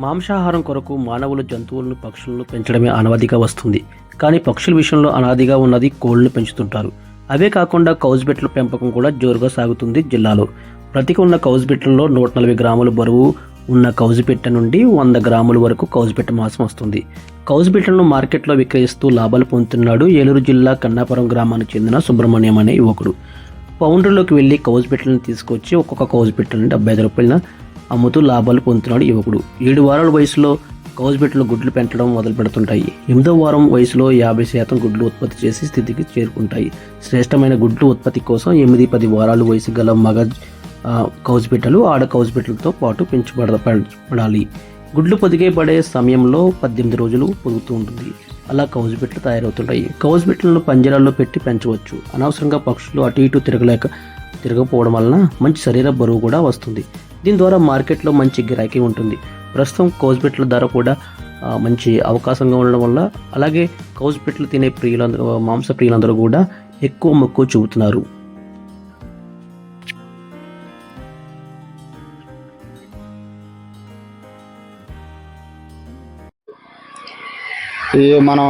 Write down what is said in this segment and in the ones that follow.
మాంసాహారం కొరకు మానవులు జంతువులను పక్షులను పెంచడమే అనవధిగా వస్తుంది. కానీ పక్షుల విషయంలో అనాదిగా ఉన్నది కోళ్ళను పెంచుతుంటారు. అవే కాకుండా కౌజ్బెట్ల పెంపకం కూడా జోరుగా సాగుతుంది జిల్లాలో. ప్రతికి ఉన్న కౌజ్బెట్లలో నూట నలభై గ్రాముల బరువు ఉన్న కౌజుపెట్ట నుండి వంద గ్రాముల వరకు కౌజుపెట్ట మాంసం వస్తుంది. కౌజుపెట్టను మార్కెట్లో విక్రయిస్తూ లాభాలు పొందుతున్నాడు ఏలూరు జిల్లా కన్నాపురం గ్రామానికి చెందిన సుబ్రహ్మణ్యం అనే యువకుడు. పౌండర్లోకి వెళ్ళి కౌజుపెట్టలను తీసుకొచ్చి ఒక్కొక్క కౌజు డెబ్బై ఐదు రూపాయల అమ్ముతూ లాభాలు పొందుతున్నాడు యువకుడు. ఏడు వారాల వయసులో కౌజు గుడ్లు పెంచడం మొదలు పెడుతుంటాయి ఎనిమిదో వారం వయసులో యాభై శాతం గుడ్లు ఉత్పత్తి చేసి స్థితికి చేరుకుంటాయి. శ్రేష్టమైన గుడ్లు ఉత్పత్తి కోసం ఎనిమిది పది వారాల వయసు గల మగ ఆ, ఆడ కౌజు పాటు పెంచబడపడాలి గుడ్లు పొదిగే పడే సమయంలో పద్దెనిమిది రోజులు పొదుగుతూ ఉంటుంది. అలా కౌజు తయారవుతుంటాయి. కౌజు పంజరాల్లో పెట్టి పెంచవచ్చు. అనవసరంగా పక్షులు అటు ఇటు తిరగలేక తిరగకపోవడం వలన మంచి శరీర బరువు కూడా వస్తుంది. దీని ద్వారా మార్కెట్లో మంచి గిరాకీ ఉంటుంది. ప్రస్తుతం కౌజు పెట్టెల ధర కూడా మంచి అవకాశంగా ఉండడం వల్ల అలాగే కౌజు పెట్టెలు తినే ప్రియులందరూ మాంస ప్రియులందరూ కూడా ఎక్కువ మొక్కువ చూపుతున్నారు. ఈ మనం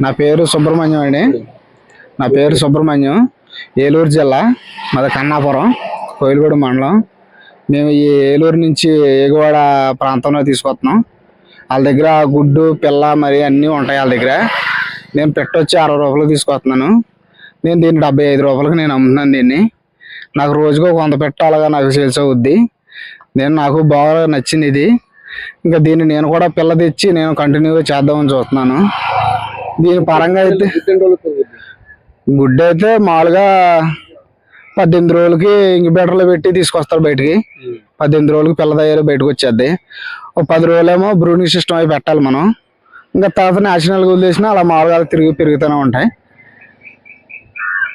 నా పేరు సుబ్రహ్మణ్యం అండి. నా పేరు సుబ్రహ్మణ్యం. ఏలూరు జిల్లా మాది కన్నాపురం. కోయిలగూడ మండలం. మేము ఈ ఏలూరు నుంచి ఏగువాడ ప్రాంతంలో తీసుకొస్తున్నాం. వాళ్ళ దగ్గర గుడ్డు పిల్ల మరి అన్నీ ఉంటాయి వాళ్ళ దగ్గర. నేను పెట్టొచ్చి అరవై రూపాయలు తీసుకొస్తున్నాను. నేను దీన్ని డెబ్బై ఐదు రూపాయలకి నేను అమ్ముతున్నాను దీన్ని. నాకు రోజుకు ఒక వంద పెట్ట అలాగా నాకు సేల్స్ అవుద్ది. నేను నాకు బాగా నచ్చింది ఇది. ఇంకా దీన్ని నేను కూడా పిల్ల తెచ్చి నేను కంటిన్యూగా చేద్దామని చూస్తున్నాను. దీని పరంగా అయితే గుడ్డు అయితే మామూలుగా పద్దెనిమిది రోజులకి ఇంక్యుబేటర్లో పెట్టి తీసుకొస్తారు బయటికి. పద్దెనిమిది రోజులకి పిల్ల తయారు బయటకు వచ్చేది ఒక పది రోజులేమో బ్రూనింగ్ సిస్టమ్ అవి పెట్టాలి మనం. ఇంకా తర్వాత నేషనల్గా వదిలేసినా అలా మామూలుగా తిరిగి పెరుగుతూనే ఉంటాయి.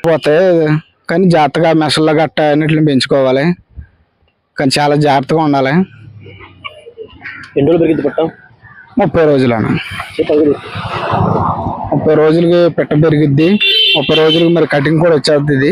పోతే కానీ జాగ్రత్తగా మెషల్లో గట్ట అన్నిటిని పెంచుకోవాలి. కానీ చాలా జాగ్రత్తగా ఉండాలి. ఎన్ని రోజులు పెరిగింది పట్ట? ముప్పై రోజులను? ముప్పై రోజులకి పెట్ట పెరిగిద్ది. ముప్పై రోజులకి మరి కటింగ్ కూడా వచ్చేది ఇది.